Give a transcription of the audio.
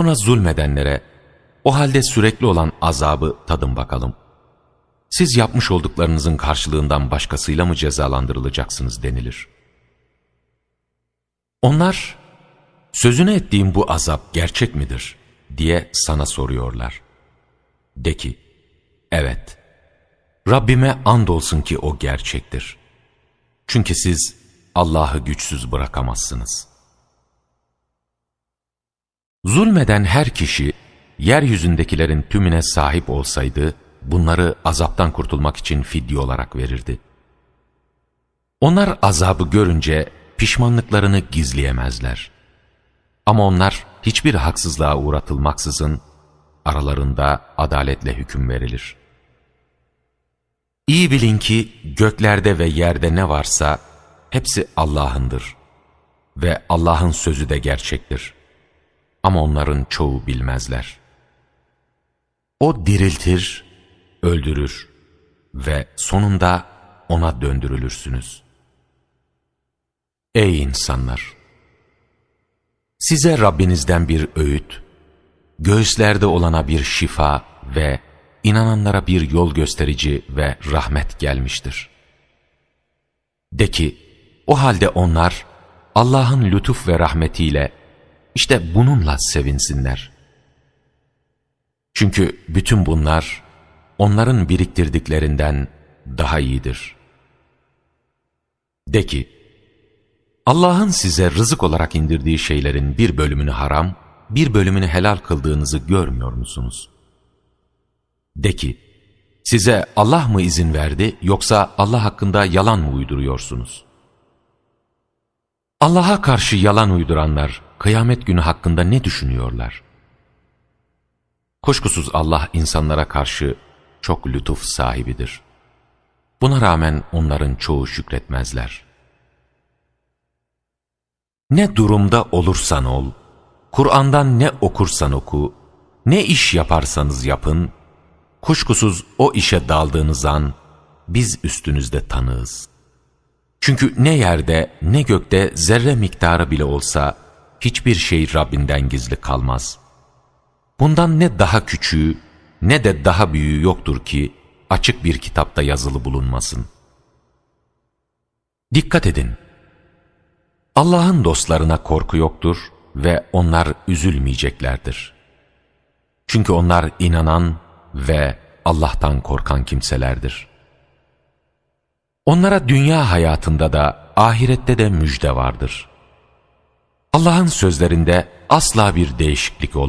Sonra zulmedenlere o halde sürekli olan azabı tadın bakalım. Siz yapmış olduklarınızın karşılığından başkasıyla mı cezalandırılacaksınız denilir. Onlar, sözüne ettiğim bu azap gerçek midir diye sana soruyorlar. De ki, evet, Rabbime andolsun ki o gerçektir. Çünkü siz Allah'ı güçsüz bırakamazsınız. Zulmeden her kişi, yeryüzündekilerin tümüne sahip olsaydı, bunları azaptan kurtulmak için fidye olarak verirdi. Onlar azabı görünce pişmanlıklarını gizleyemezler. Ama onlar hiçbir haksızlığa uğratılmaksızın aralarında adaletle hüküm verilir. İyi bilin ki göklerde ve yerde ne varsa hepsi Allah'ındır ve Allah'ın sözü de gerçektir. Ama onların çoğu bilmezler. O diriltir, öldürür ve sonunda ona döndürülürsünüz. Ey insanlar! Size Rabbinizden bir öğüt, göğüslerde olana bir şifa ve inananlara bir yol gösterici ve rahmet gelmiştir. De ki, o halde onlar Allah'ın lütuf ve rahmetiyle işte bununla sevinsinler. Çünkü bütün bunlar onların biriktirdiklerinden daha iyidir. De ki, Allah'ın size rızık olarak indirdiği şeylerin bir bölümünü haram, bir bölümünü helal kıldığınızı görmüyor musunuz? De ki, size Allah mı izin verdi yoksa Allah hakkında yalan mı uyduruyorsunuz? Allah'a karşı yalan uyduranlar kıyamet günü hakkında ne düşünüyorlar? Kuşkusuz Allah insanlara karşı çok lütuf sahibidir. Buna rağmen onların çoğu şükretmezler. Ne durumda olursan ol, Kur'an'dan ne okursan oku, ne iş yaparsanız yapın, kuşkusuz o işe daldığınız an biz üstünüzde tanığız. Çünkü ne yerde ne gökte zerre miktarı bile olsa hiçbir şey Rabbinden gizli kalmaz. Bundan ne daha küçüğü ne de daha büyüğü yoktur ki açık bir kitapta yazılı bulunmasın. Dikkat edin! Allah'ın dostlarına korku yoktur ve onlar üzülmeyeceklerdir. Çünkü onlar inanan ve Allah'tan korkan kimselerdir. Onlara dünya hayatında da ahirette de müjde vardır. Allah'ın sözlerinde asla bir değişiklik olmaz.